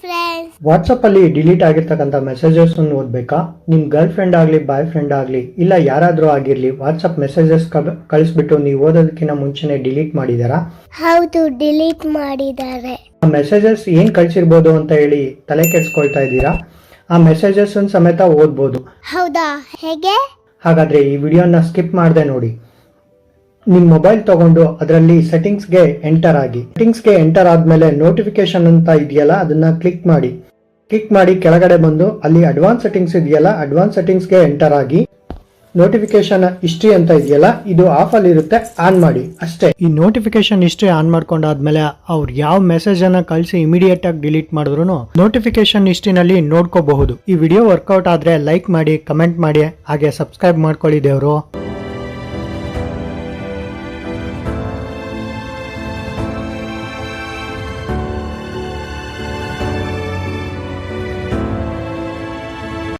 Friends WhatsApp ಅಲ್ಲಿ delete ಆಗಿರ್ತಕ್ಕಂಥ messages ಓದ್ಬೇಕಾ? ನಿಮ್ ಗರ್ಲ್ ಫ್ರೆಂಡ್ ಆಗ್ಲಿ ಬಾಯ್ ಫ್ರೆಂಡ್ ಆಗ್ಲಿ ಇಲ್ಲ ಯಾರಾದ್ರೂ ಆಗಿರ್ಲಿ ವಾಟ್ಸಪ್ ಮೆಸೇಜಸ್ ಕಳಿಸ್ಬಿಟ್ಟು ನೀವು ಓದೋದಕ್ಕಿಂತ ಮುಂಚೆನೆ ಡಿಲೀಟ್ ಮಾಡಿದಾರಾ? ಹೌದು ಡಿಲೀಟ್ ಮಾಡಿದ್ದಾರೆ. ಆ ಮೆಸೇಜಸ್ ಏನ್ ಕಳ್ಸಿರ್ಬೋದು ಅಂತ ಹೇಳಿ ತಲೆ ಕೆಡ್ಸ್ಕೊಳ್ತಾ ಇದ್ದೀರಾ? ಆ ಮೆಸೇಜಸ್ ಸಮೇತ ಓದ್ಬೋದು. ಹೌದಾ? ಹೇಗೆ? ಹಾಗಾದ್ರೆ ಈ ವಿಡಿಯೋನ ಸ್ಕಿಪ್ ಮಾಡದೆ ನೋಡಿ. ನಿಮ್ಮ ಮೊಬೈಲ್ ತಗೊಂಡು ಅದರಲ್ಲಿ ಸೆಟ್ಟಿಂಗ್ಸ್ಗೆ ಎಂಟರ್ ಆಗಿ. ಸೆಟ್ಟಿಂಗ್ಸ್ಗೆ ಎಂಟರ್ ಆದ್ಮೇಲೆ ನೋಟಿಫಿಕೇಶನ್ ಅಂತ ಇದೆಯಲ್ಲ, ಅದನ್ನ ಕ್ಲಿಕ್ ಮಾಡಿ. ಕ್ಲಿಕ್ ಮಾಡಿ ಕೆಳಗಡೆ ಬಂದು ಅಲ್ಲಿ ಅಡ್ವಾನ್ಸ್ ಸೆಟ್ಟಿಂಗ್ಸ್ ಇದೆಯಲ್ಲ, ಅಡ್ವಾನ್ಸ್ ಸೆಟ್ಟಿಂಗ್ಸ್ಗೆ ಎಂಟರ್ ಆಗಿ. ನೋಟಿಫಿಕೇಶನ್ ಹಿಸ್ಟ್ರಿ ಅಂತ ಇದೆಯಲ್ಲ, ಇದು ಆಫ್ ಅಲ್ಲಿ ಇರುತ್ತೆ, ಆನ್ ಮಾಡಿ. ಅಷ್ಟೇ. ಈ ನೋಟಿಫಿಕೇಶನ್ ಹಿಸ್ಟ್ರಿ ಆನ್ ಮಾಡ್ಕೊಂಡಾದ್ಮೇಲೆ ಅವ್ರು ಯಾವ ಮೆಸೇಜ್ ಅನ್ನ ಕಳಿಸಿ ಇಮಿಡಿಯೇಟ್ ಆಗಿ ಡಿಲೀಟ್ ಮಾಡಿದ್ರು ನೋಟಿಫಿಕೇಶನ್ ಹಿಸ್ಟ್ರಿನಲ್ಲಿ ನೋಡ್ಕೋಬಹುದು. ಈ ವಿಡಿಯೋ ವರ್ಕೌಟ್ ಆದ್ರೆ ಲೈಕ್ ಮಾಡಿ, ಕಮೆಂಟ್ ಮಾಡಿ, ಹಾಗೆ ಸಬ್ಸ್ಕ್ರೈಬ್ ಮಾಡ್ಕೊಳ್ಳಿ ದೇವರು.